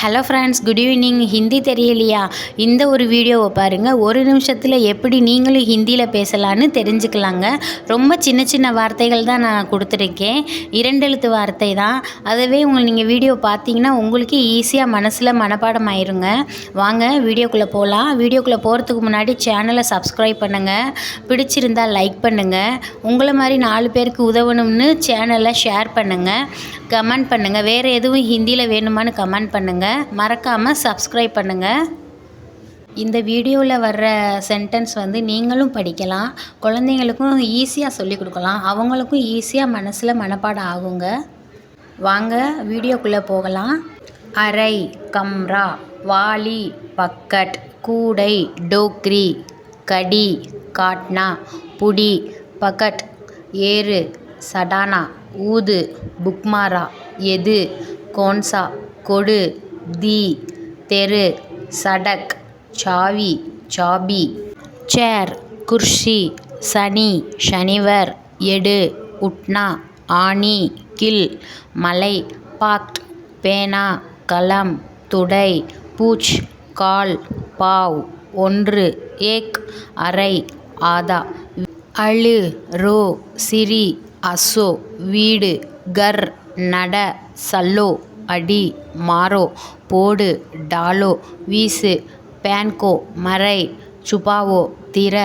Hello friends good evening Hindi தெரியலையா? இந்த ஒரு வீடியோவை பாருங்கள் ஒரு நிமிஷத்தில் எப்படி நீங்களும் ஹிந்தியில் பேசலான்னு தெரிஞ்சுக்கலாங்க. ரொம்ப சின்ன சின்ன வார்த்தைகள் தான் நான் கொடுத்துருக்கேன். இரண்டெழுத்து வார்த்தை தான். அதுவே உங்கள் நீங்கள் வீடியோ பார்த்தீங்கன்னா உங்களுக்கு ஈஸியாக மனசில் மனப்பாடம் ஆயிருங்க வாங்க வீடியோக்குள்ளே போகலாம் வீடியோக்குள்ளே போகிறதுக்கு முன்னாடி சேனலை சப்ஸ்கிரைப் பண்ணுங்கள் பிடிச்சிருந்தால் லைக் பண்ணுங்கள் உங்களை மாதிரி நாலு பேருக்கு உதவணும்னு சேனலை ஷேர் பண்ணுங்கள் கமெண்ட் பண்ணுங்கள் வேறு எதுவும் ஹிந்தியில் வேணுமான்னு கமெண்ட் பண்ணுங்கள் மறக்காமல் சப்ஸ்கிரைப் பண்ணுங்கள் இந்த வீடியோவில் வர்ற சென்டென்ஸ் வந்து நீங்களும் படிக்கலாம். குழந்தைங்களுக்கும் ஈஸியாக சொல்லிக் கொடுக்கலாம். அவங்களுக்கும் ஈஸியாக மனசில் மனப்பாடம் ஆகுங்க. வாங்க வீடியோக்குள்ளே போகலாம். அறை கம்ரா வாளி பக்கட் கூடை டோக்ரி கடி காட்னா புடி பக்கட் ஏறு சடானா ஊது புக்மாரா எது கோன்சா கொடு தி தெரு சடக் சாவி சாபி. சேர் குர்ஷி சனி ஷனிவர் எடு உட்னா ஆணி கில் மலை பாக்ட் பேனா கலம் துடை பூச் கால் பாவ் ஒன்று ஏக் அரை ஆதா. அழு ரோ சிரி அசோ வீடு கர் நட சல்லோ அடி மாரோ போடு டாலோ வீசு பேன்கோ மறை சுபாவோ திற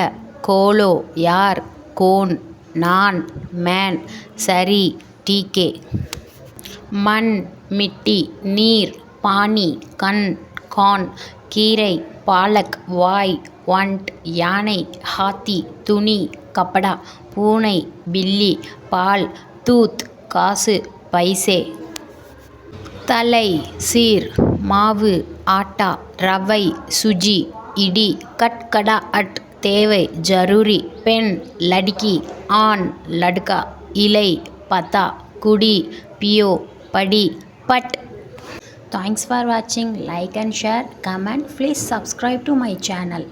கோலோ யார் கோன் நான் மேன் சரி டீகே. மண் மிட்டி நீர் பாணி கண் கான் கீரை பாலக் வாய் வண்ட் யானை ஹாத்தி துணி கப்படா பூனை பில்லி பால் தூத் காசு பைசே. தலை சீர் மாவு ஆட்டா ரவை சுஜி இடி கட்கடா அட் தேவை ஜரூரி பெண் லடுக்கி ஆண் லடுக்கா இலை பத்தா குடி பியோ படி பட். தேங்க்ஸ் ஃபார் வாட்சிங் like and share comment please subscribe to my channel